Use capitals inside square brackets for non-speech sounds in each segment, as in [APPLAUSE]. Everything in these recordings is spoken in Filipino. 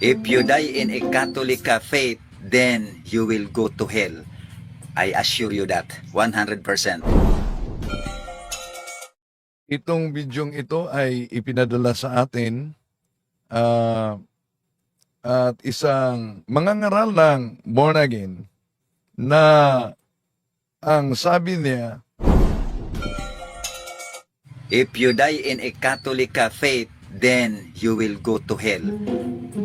If you die in a Catholic uh, faith, then you will go to hell. I assure you that, 100%. Itong bidyong ito ay ipinadala sa atin ah, at isang mangangaral ng born again na ang sabi niya, If you die in a Catholic uh, faith, then you will go to hell.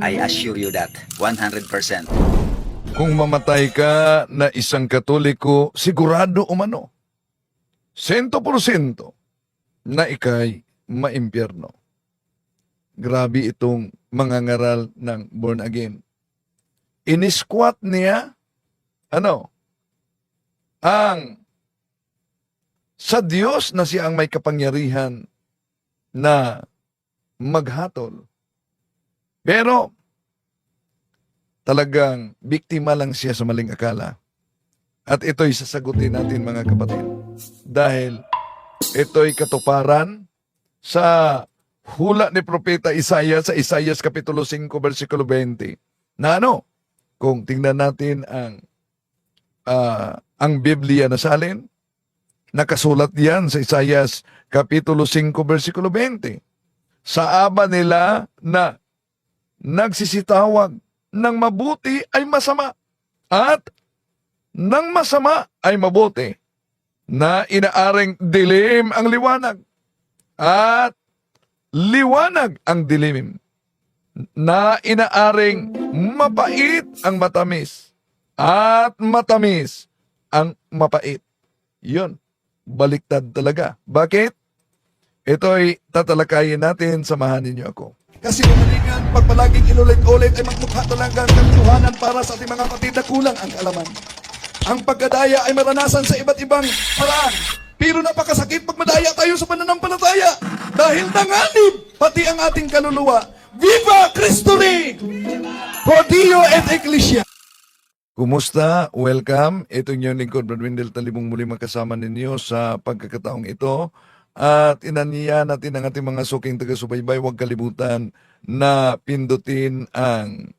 I assure you that, 100%. kung mamatay ka na isang katoliko, sigurado umano, sento porsyento na ikay maimpyerno. Grabe itong mangangaral ng born again. Inisquat niya, ano, ang sa Diyos na siya ang may kapangyarihan na maghatol. Pero, talagang biktima lang siya sa maling akala. At ito'y sasagutin natin mga kapatid. Dahil ito'y katuparan sa hula ni Propeta Isaiah sa Isaiah Kapitulo 5 versikulo 20. Na ano? Kung tingnan natin ang ah, ang Biblia na salin, nakasulat yan sa Isaiah Kapitulo 5 versikulo 20. Sa aba nila na nagsisitawag ng mabuti ay masama at ng masama ay mabuti na inaaring dilim ang liwanag at liwanag ang dilim na inaaring mapait ang matamis at matamis ang mapait. Yun, baliktad talaga. Bakit? Ito'y tatalakayin natin, samahan ninyo ako. Kasi kamalingan, pag palaging inulit-ulit ay magmukha talaga ang katuhanan para sa ating mga kapatid na kulang ang kaalaman. Ang pagkadaya ay maranasan sa iba't ibang paraan. Pero napakasakit pag madaya tayo sa pananampalataya. Dahil nanganib pati ang ating kaluluwa. Viva Cristo Rey! Pro Dio et Ecclesia! Kumusta? Welcome. Ito yung lingkod, Brad Wendell Talibong muli magkasama ninyo sa pagkakataong ito. At inaniya natin ang ating mga suking taga-subaybay. Huwag kalimutan na pindutin ang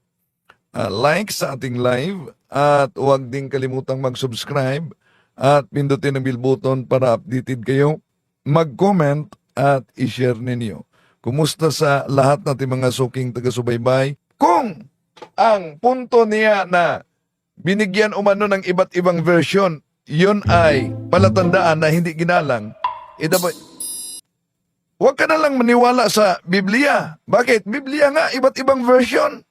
uh, like sa ating live at huwag din kalimutang mag-subscribe at pindutin ang bell button para updated kayo. Mag-comment at i-share ninyo. Kumusta sa lahat nating mga suking taga-subaybay? Kung ang punto niya na binigyan umano ng iba't ibang version, yun ay palatandaan na hindi ginalang, ito Huwag ka na lang maniwala sa Biblia. Bakit? Biblia nga, iba't ibang version.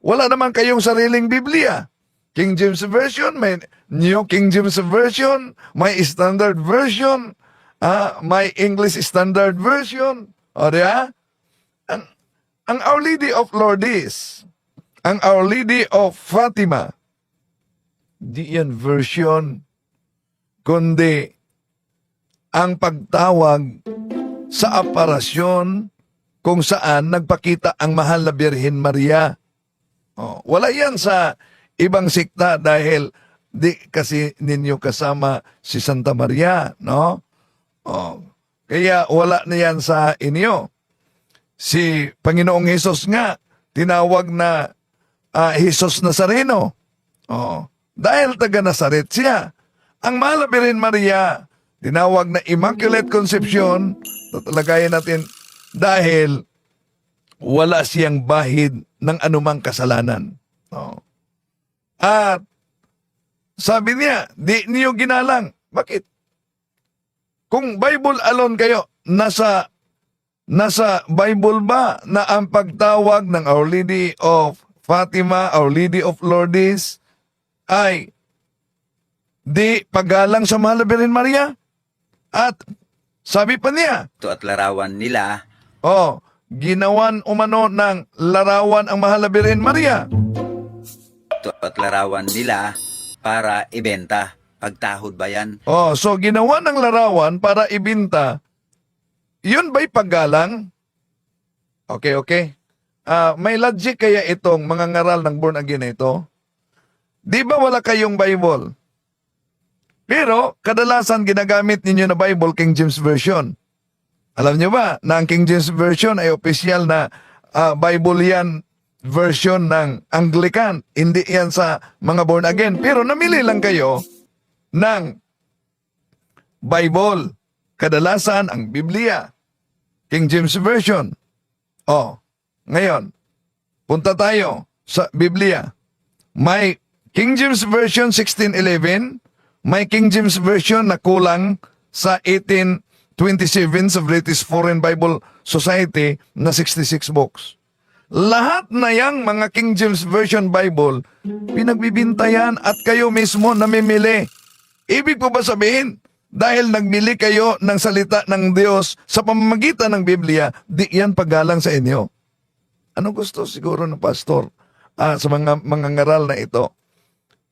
Wala naman kayong sariling Biblia. King James Version, may New King James Version, may Standard Version, ah, may English Standard Version. O di ba? Ang, ang Our Lady of Lourdes, ang Our Lady of Fatima, di yan version, kundi ang pagtawag sa aparasyon kung saan nagpakita ang mahal na Birhen Maria. Oh, wala yan sa ibang sikta dahil di kasi ninyo kasama si Santa Maria, no? Oh, kaya wala na yan sa inyo. Si Panginoong Hesus nga, tinawag na ah, Jesus Nazareno. Oh, dahil taga Nazaret siya. Ang mahal na Birhen Maria, tinawag na Immaculate Conception, tatalagayan natin, dahil wala siyang bahid ng anumang kasalanan. Oh. At sabi niya, di niyo ginalang. Bakit? Kung Bible alone kayo, nasa nasa Bible ba na ang pagtawag ng Our Lady of Fatima, Our Lady of Lourdes ay di pagalang sa Mahal Maria? At sabi pa niya, Ito at larawan nila, Oh, ginawan umano ng larawan ang mahal na Birhen Maria. ito at larawan nila para ibenta. Pagtahod ba yan? Oh, so ginawa ng larawan para ibinta. Yun ba'y paggalang? Okay, okay. Ah, may logic kaya itong mga ngaral ng born again na ito? Di ba wala kayong Bible? Pero kadalasan ginagamit ninyo na Bible King James Version. Alam nyo ba na ang King James Version ay opisyal na ah, Bible yan version ng Anglican. Hindi yan sa mga born again. Pero namili lang kayo ng Bible. Kadalasan ang Biblia. King James Version. Oh, ngayon, punta tayo sa Biblia. May King James Version 1611, may King James Version na kulang sa 1827 sa British Foreign Bible Society na 66 books. Lahat na yang mga King James Version Bible, pinagbibintayan at kayo mismo namimili. Ibig po ba sabihin, dahil nagmili kayo ng salita ng Diyos sa pamamagitan ng Biblia, di yan paggalang sa inyo. Ano gusto siguro ng pastor ah, sa mga mga ngaral na ito?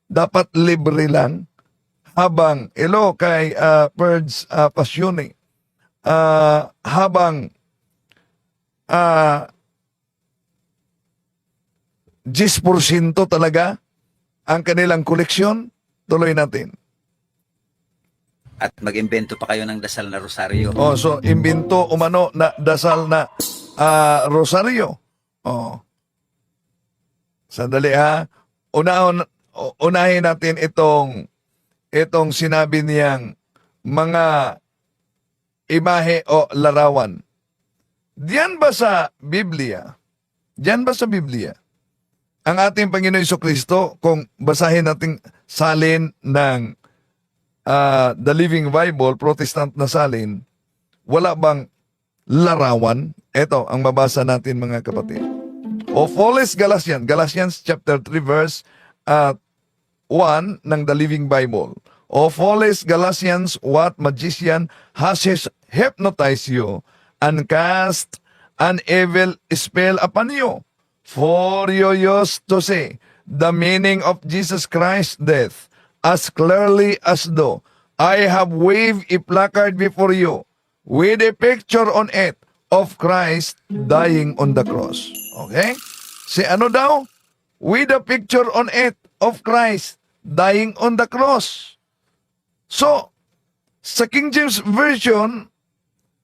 Dapat libre lang habang ilo kay uh, Purge uh, Pasyoni ah, habang ah 10% talaga ang kanilang koleksyon, tuloy natin. At mag-imbento pa kayo ng dasal na rosaryo. Oh, so imbento umano na dasal na ah, rosaryo. Oh. Sandali ha. Unahon, u- unahin natin itong itong sinabi niyang mga imahe o larawan. Diyan ba sa Biblia? Diyan ba sa Biblia? Ang ating Panginoon Iso Kristo, kung basahin natin salin ng ah, The Living Bible, Protestant na salin, wala bang larawan? Ito ang mabasa natin mga kapatid. O Foles Galatians, Galatians chapter 3 verse at 1 ng The Living Bible. O Foles Galatians, what magician has hypnotized you and cast an evil spell upon you? For you used to say the meaning of Jesus Christ's death as clearly as though I have waved a placard before you with a picture on it of Christ dying on the cross. Okay? Si ano daw? With a picture on it of Christ dying on the cross. So, sa King James Version,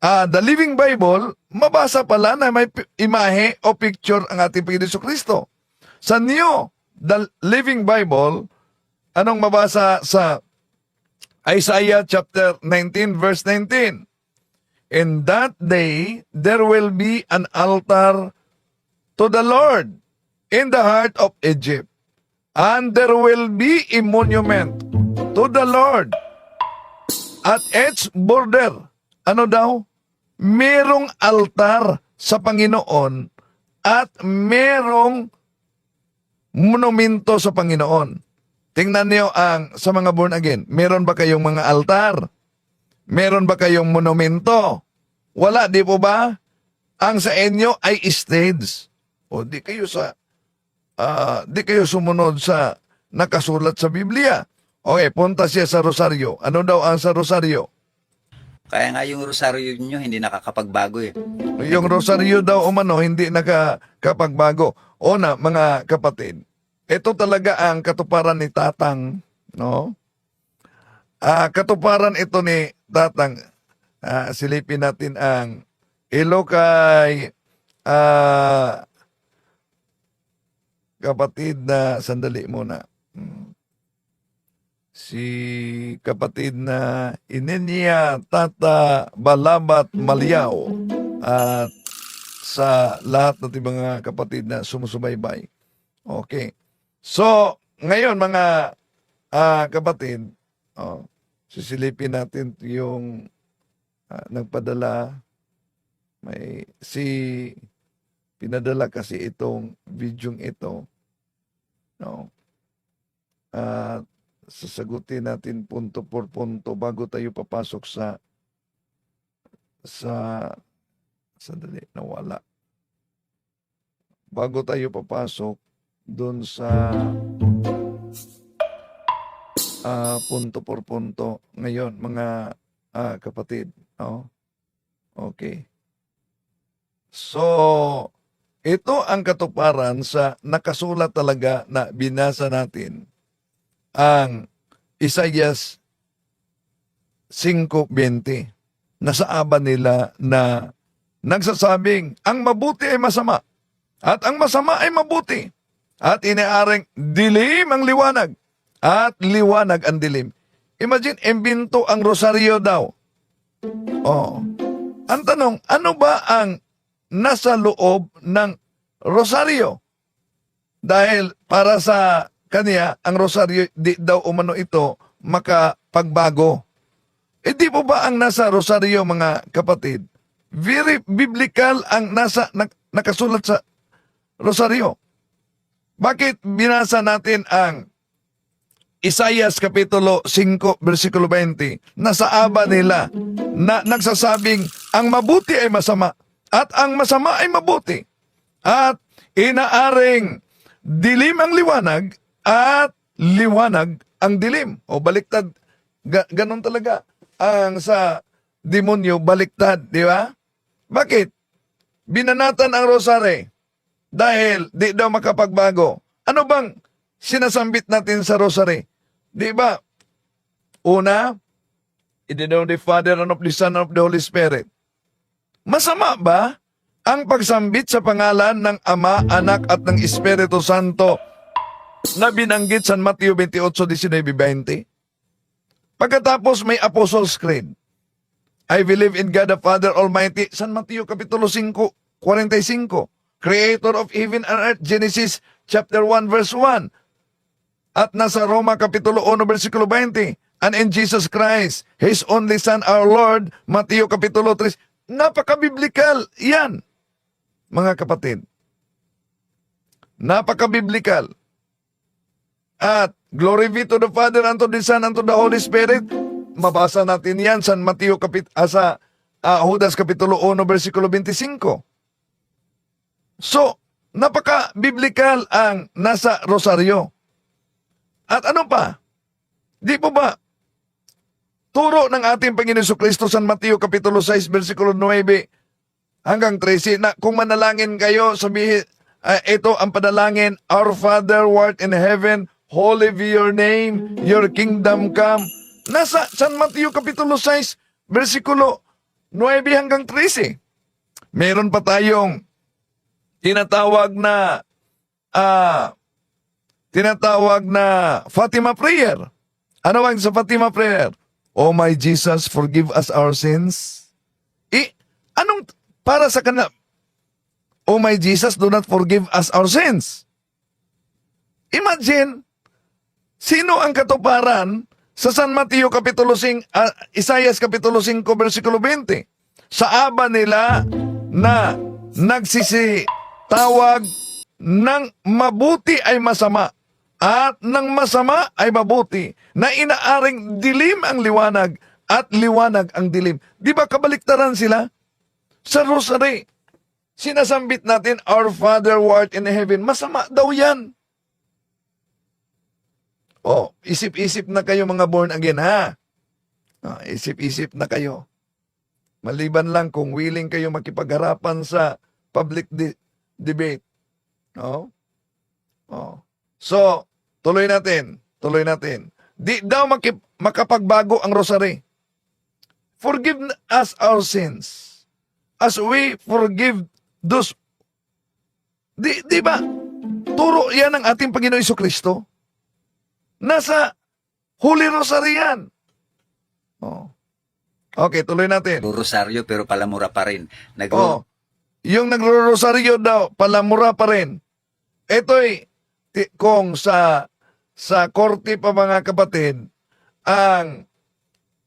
ah, the Living Bible, mabasa pala na may imahe o picture ang ating Panginoon Kristo. Sa New, the Living Bible, anong mabasa sa Isaiah chapter 19 verse 19? In that day, there will be an altar to the Lord in the heart of Egypt. And there will be a monument to the Lord at its border. Ano daw? Merong altar sa Panginoon at merong monumento sa Panginoon. Tingnan niyo ang sa mga born again. Meron ba kayong mga altar? Meron ba kayong monumento? Wala, di po ba? Ang sa inyo ay stage. O di kayo sa ah, di kayo sumunod sa nakasulat sa Biblia. Okay, punta siya sa Rosario. Ano daw ang sa Rosario? Kaya nga yung rosaryo nyo hindi nakakapagbago eh. Yung Rosario daw umano hindi nakakapagbago. O na, mga kapatid, ito talaga ang katuparan ni Tatang, no? Ah, katuparan ito ni Tatang. Ah, silipin natin ang ilo kay ah, kapatid na sandali muna. Hmm. Si kapatid na Inenya Tata Balabat Malyaw at sa lahat ng mga kapatid na sumusubaybay. Okay. So, ngayon mga ah, kapatid, oh, sisilipin natin yung ah, nagpadala may si pinadala kasi itong video ito no? At sasagutin natin punto por punto bago tayo papasok sa sa sandali nawala. Bago tayo papasok doon sa ah, punto por punto ngayon mga ah, kapatid no? Okay. So ito ang katuparan sa nakasulat talaga na binasa natin ang Isaias 5.20 na sa aba nila na nagsasabing ang mabuti ay masama, At ang masama ay mabuti. At iniaring dilim ang liwanag. At liwanag ang dilim. Imagine, imbinto ang rosaryo daw. Oh. Ang tanong, ano ba ang nasa loob ng rosaryo? Dahil para sa kanya, ang rosaryo, di daw umano ito makapagbago. Eh di po ba ang nasa rosaryo, mga kapatid? Very biblical ang nasa nak- nakasulat sa rosaryo. Bakit binasa natin ang Isaias Kapitulo 5, versikulo 20, na sa aba nila na nagsasabing ang mabuti ay masama at ang masama ay mabuti. At inaaring dilim ang liwanag at liwanag ang dilim. O baliktad, ga- ganon talaga ang sa demonyo, baliktad, di ba? Bakit? Binanatan ang rosary dahil di daw makapagbago. Ano bang sinasambit natin sa rosary? Di ba? Una, in the name of the Father and of the Son and of the Holy Spirit. Masama ba ang pagsambit sa pangalan ng Ama, Anak at ng Espiritu Santo na binanggit sa Mateo 28, 19, 20? Pagkatapos may Apostles' Creed. I believe in God the Father Almighty. San Mateo Kapitulo 5, 45. Creator of heaven and earth. Genesis chapter 1 verse 1. At nasa Roma Kapitulo 1 versikulo 20. And in Jesus Christ, His only Son, our Lord, Mateo Kapitulo 3. Napaka-biblical yan, mga kapatid. Napaka-biblical. At glory be to the Father, and to the Son, and to the Holy Spirit. Mabasa natin yan sa Mateo kapit ah, sa ah, Judas Kapitulo 1 versikulo 25. So, napaka-biblical ang nasa rosaryo. At ano pa? Di po ba? Turo ng ating Panginoon Hesus Kristo San Mateo Kapitulo 6 versikulo 9 hanggang 13 na kung manalangin kayo, sabihin, ah, ito ang panalangin, Our Father who art in heaven, holy be your name, your kingdom come. Nasa San Mateo Kapitulo 6 versikulo 9 hanggang 13. Meron pa tayong tinatawag na ah tinatawag na Fatima prayer. Ano ang sa Fatima prayer? Oh my Jesus, forgive us our sins. Eh, anong para sa kanila? Oh my Jesus, do not forgive us our sins. Imagine, sino ang katuparan sa San Mateo Kapitulo 5, ah, Isaias Kapitulo 5, versikulo 20? Sa aba nila na nagsisitawag ng mabuti ay masama at ng masama ay mabuti na inaaring dilim ang liwanag at liwanag ang dilim. Di ba kabaliktaran sila? Sa rosary, sinasambit natin, Our Father who art in heaven. Masama daw yan. Oh, isip-isip na kayo mga born again, ha? Ah, isip-isip na kayo. Maliban lang kung willing kayo makipagharapan sa public de- debate. Oh? Oh. So, tuloy natin. Tuloy natin. Di daw makip- makapagbago ang rosary. Forgive us our sins as we forgive those Di, di ba? Turo yan ng ating Panginoon Iso Kristo. Nasa Holy Rosary yan. Oh. Okay, tuloy natin. Rosaryo pero palamura pa rin. Nag Oh, yung nagro-rosaryo daw, palamura pa rin. Ito'y kung sa sa korte pa mga kapatid, ang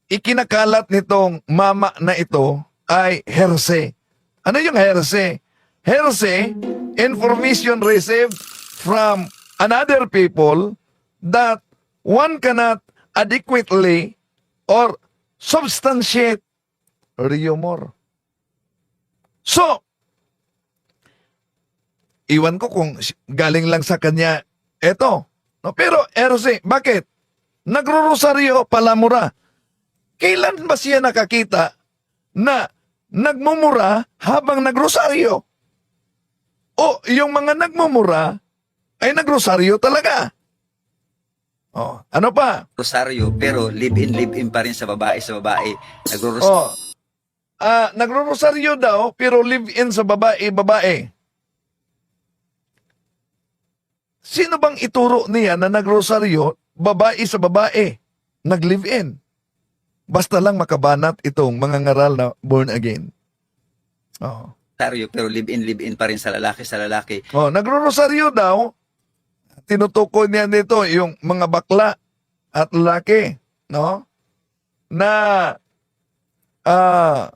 ikinakalat nitong mama na ito ay herse. Ano yung herse? Herse, information received from another people that one cannot adequately or substantiate rumor. So, iwan ko kung galing lang sa kanya eto. No, pero RC, bakit? Nagro-rosaryo palamura. Kailan ba siya nakakita na nagmumura habang nagrosaryo? O yung mga nagmumura ay nagrosaryo talaga. Oh, ano pa? rosaryo pero live-in live-in pa rin sa babae sa babae. Nagro Oh. Ah, nagro-rosaryo daw pero live-in sa babae, babae. Sino bang ituro niya na nagrosaryo, babae sa babae, nag-live-in? Basta lang makabanat itong mga ngaral na born again. Oh. Rosaryo, pero live-in, live-in pa rin sa lalaki, sa lalaki. Oh, nagro-rosaryo daw. Tinutukoy niya nito yung mga bakla at lalaki, no? Na ah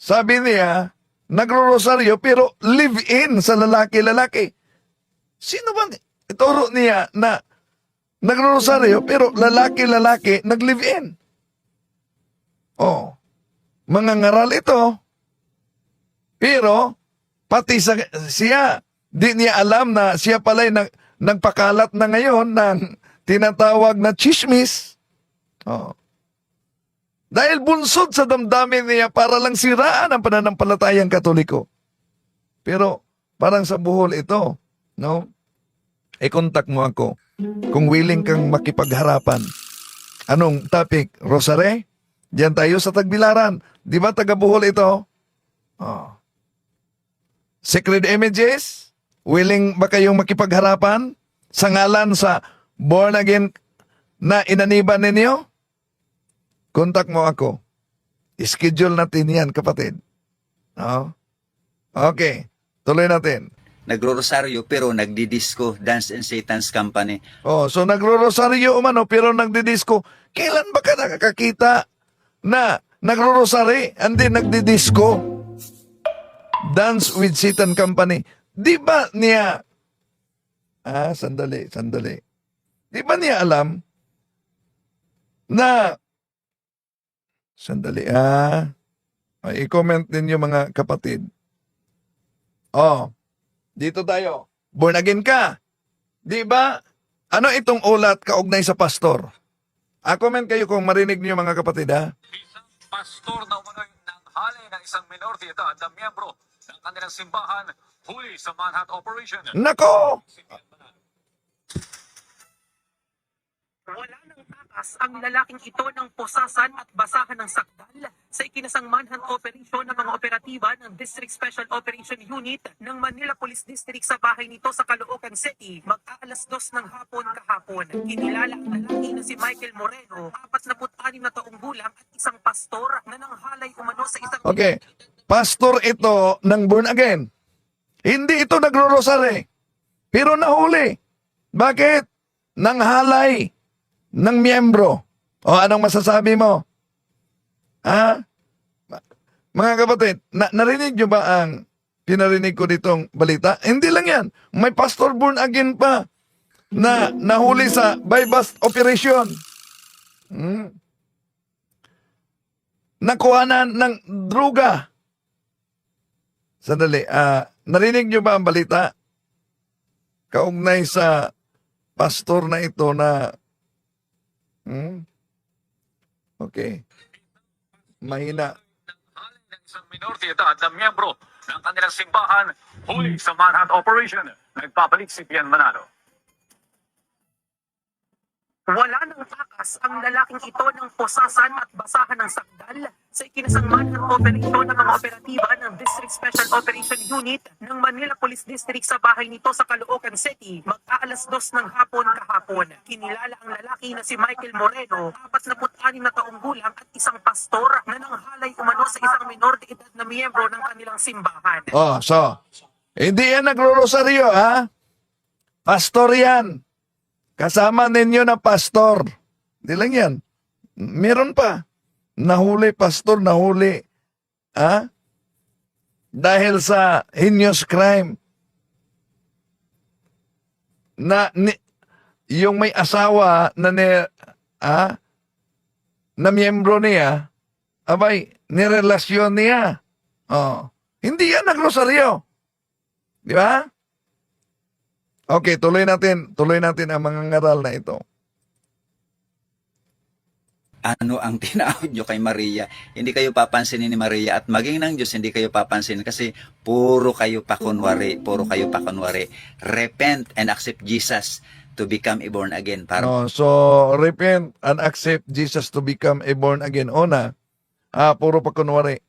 sabi niya, nagro-rosaryo pero live-in sa lalaki-lalaki. Sino bang ituro niya na nagro-rosaryo pero lalaki-lalaki nag-live-in? Oh, mga ngaral ito. Pero, pati sa, siya, di niya alam na siya pala'y nag, nagpakalat na ngayon ng tinatawag na chismis. Oh. Dahil bunsod sa damdamin niya para lang siraan ang pananampalatayang katoliko. Pero, parang sa buhol ito, no? I-contact mo ako kung willing kang makipagharapan. Anong topic? Rosare? Diyan tayo sa Tagbilaran. Di ba taga Bohol ito? Oh. Secret images? Willing ba kayong makipagharapan sa ngalan sa born again na inaniban ninyo? Contact mo ako. Schedule natin yan, kapatid. Oh. Okay. Tuloy natin. Nagro-rosaryo, pero nagdi-disco, Dance and Satan's Company. Oh, so nagro-rosaryo umano pero nagdidisco. Kailan ba ka nakakakita na nagro-rosary and then nagdidisco? Dance with Satan Company. Di ba niya Ah, sandali, sandali. Di ba niya alam na Sandali, ah. Ay, i-comment ninyo mga kapatid. Oh, dito tayo. Born again ka. Di ba? Ano itong ulat kaugnay sa pastor? Ah, comment kayo kung marinig niyo mga kapatid ha. Isang pastor na umano'y nanghalay ng isang minor de edad na miyembro ng kanilang simbahan huli sa Manhunt Operation. Nako! Wala nang takas ang lalaking ito ng pusasan at basahan ng sakdal sa ikinasang manhunt operation ng mga operatiba ng District Special Operation Unit ng Manila Police District sa bahay nito sa Caloocan City mag-aalas dos ng hapon kahapon. Kinilala ang lalaki na si Michael Moreno, 46 na taong gulang at isang pastor na nanghalay umano sa isang Okay. Pastor ito ng born again. Hindi ito nagro-rosary. Pero nahuli. Bakit? Nanghalay ng miyembro. O anong masasabi mo? Ha? Mga kapatid, na- narinig nyo ba ang pinarinig ko ditong balita? Hindi lang yan. May pastor born again pa na nahuli sa by bust operation. Hmm. Nakuhanan ng droga. Sandali, ah, narinig nyo ba ang balita? Kaugnay sa pastor na ito na Hmm? Okay. Mahina. Ng isang minor de edad na miyembro ng kanilang simbahan huli sa Manhunt Operation. Nagpapalik si Pian Manalo. Wala nang takas ang lalaking ito ng pusasan at basahan ng sakdal sa ikinasang manhunt operation ng mga operatiba ng District Special Operation Unit ng Manila Police District sa bahay nito sa Caloocan City mag-aalas dos ng hapon kahapon. Kinilala ang lalaki na si Michael Moreno, 46 na taong gulang at isang pastor na nanghalay umano sa isang minor de edad na miyembro ng kanilang simbahan. Oh, so, hindi yan nagro-rosaryo, ha? Pastor yan. Kasama ninyo na pastor. Hindi lang yan. Meron pa. Nahuli, pastor, nahuli. Ha? Dahil sa heinous crime. Na, ni, yung may asawa na ni, ha? Na miyembro niya, abay, nirelasyon niya. Oh. Hindi yan nagrosaryo. Di ba? Okay, tuloy natin. Tuloy natin ang mga ngaral na ito. ano ang [LAUGHS] tinawag nyo kay Maria. Hindi kayo papansinin ni Maria at maging ng Diyos, hindi kayo papansinin kasi puro kayo pakunwari, puro kayo pakunwari. Repent and accept Jesus to become a born again. Para No, so, repent and accept Jesus to become a born again. Una, ah, puro pa kunwari.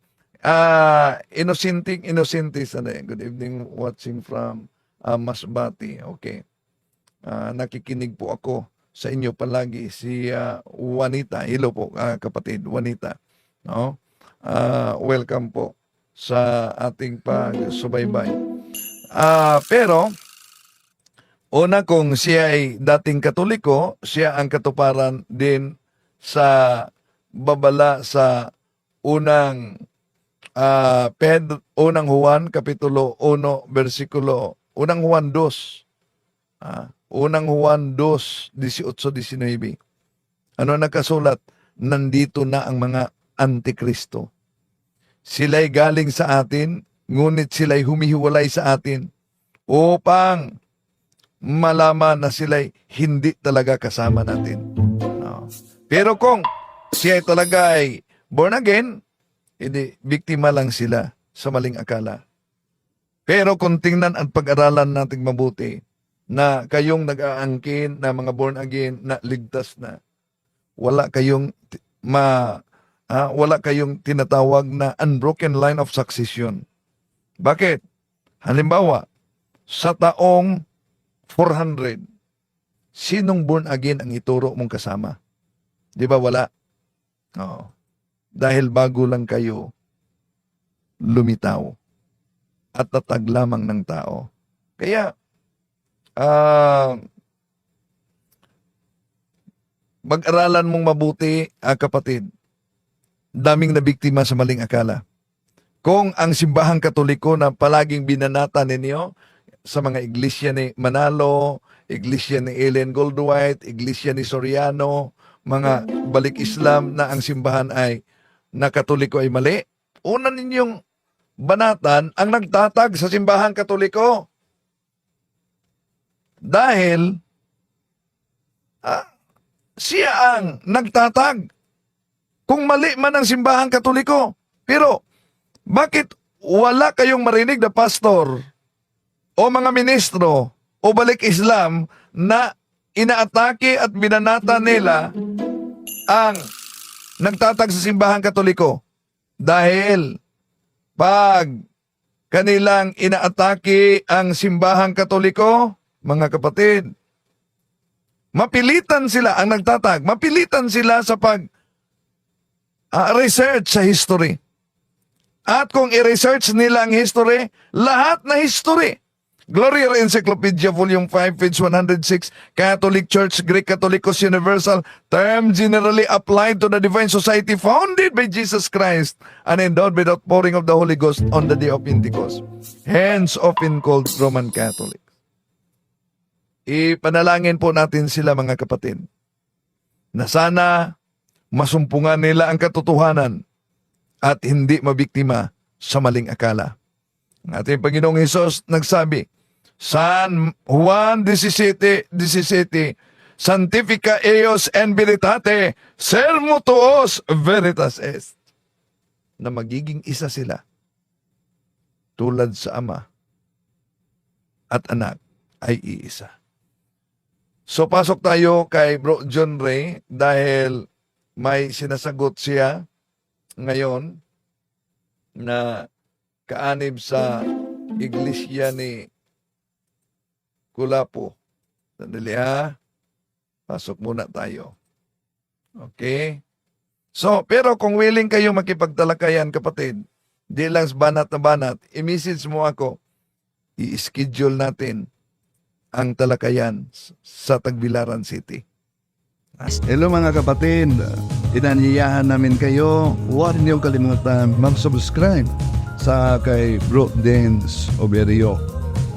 Ah, innocenting, innocentis. Good evening, watching from ah, Masbati. Okay. Ah, nakikinig po ako sa inyo palagi si ah, Juanita. Hello po ah, kapatid Juanita. No? Ah, welcome po sa ating pagsubaybay. Ah, pero una kung siya ay dating katoliko, siya ang katuparan din sa babala sa unang ah Ped, unang Juan kapitulo 1 bersikulo unang Juan 2 ah, unang Juan 2 18 19 ano nakasulat? Nandito na ang mga antikristo. Sila'y galing sa atin ngunit sila'y humihiwalay sa atin upang malaman na sila'y hindi talaga kasama natin. No. pero kung siya ay talaga ay born again hindi, biktima lang sila sa maling akala. Pero kung tingnan at pag-aralan nating mabuti na kayong nag-aangkin na mga born again na ligtas na, wala kayong ma ah, wala kayong tinatawag na unbroken line of succession. Bakit? Halimbawa, sa taong 400, sinong born again ang ituro mong kasama? Di ba wala? Oo dahil bago lang kayo lumitaw at tatag lamang ng tao. Kaya, ah, mag-aralan mong mabuti, ah, kapatid. Daming nabiktima sa maling akala. Kung ang simbahang katoliko na palaging binanata ninyo sa mga iglesia ni Manalo, iglesia ni Ellen Goldwhite, iglesia ni Soriano, mga balik Islam na ang simbahan ay na katoliko ay mali. Una ninyong banatan ang nagtatag sa simbahang katoliko. Dahil ah, siya ang nagtatag. Kung mali man ang simbahang katoliko. Pero bakit wala kayong marinig na pastor o mga ministro o balik Islam na inaatake at binanata nila ang nagtatag sa simbahang katoliko dahil pag kanilang inaatake ang simbahang katoliko, mga kapatid, mapilitan sila ang nagtatag, mapilitan sila sa pag ah, research sa history. At kung i-research nila ang history, lahat na history. Gloria Encyclopedia Volume 5, page 106, Catholic Church, Greek Catholicos Universal, term generally applied to the divine society founded by Jesus Christ and endowed with outpouring of the Holy Ghost on the day of Pentecost. Hence often called Roman Catholic. Ipanalangin po natin sila mga kapatid na sana masumpungan nila ang katotohanan at hindi mabiktima sa maling akala. Ang ating Panginoong Hesus nagsabi, San Juan 17, 17, Santifica eos en veritate, sermo tuos veritas est. Na magiging isa sila tulad sa Ama at Anak ay iisa. So pasok tayo kay Bro John Ray dahil may sinasagot siya ngayon na kaanib sa iglesia ni Kulapo. Sandali ha. Pasok muna tayo. Okay? So, pero kung willing kayo makipagtalakayan, kapatid, di lang banat na banat, i-message mo ako, i-schedule natin ang talakayan sa Tagbilaran City. Hello mga kapatid, inanyayahan namin kayo, huwag niyo kalimutan mag-subscribe sa kay Bro Dance Oberio,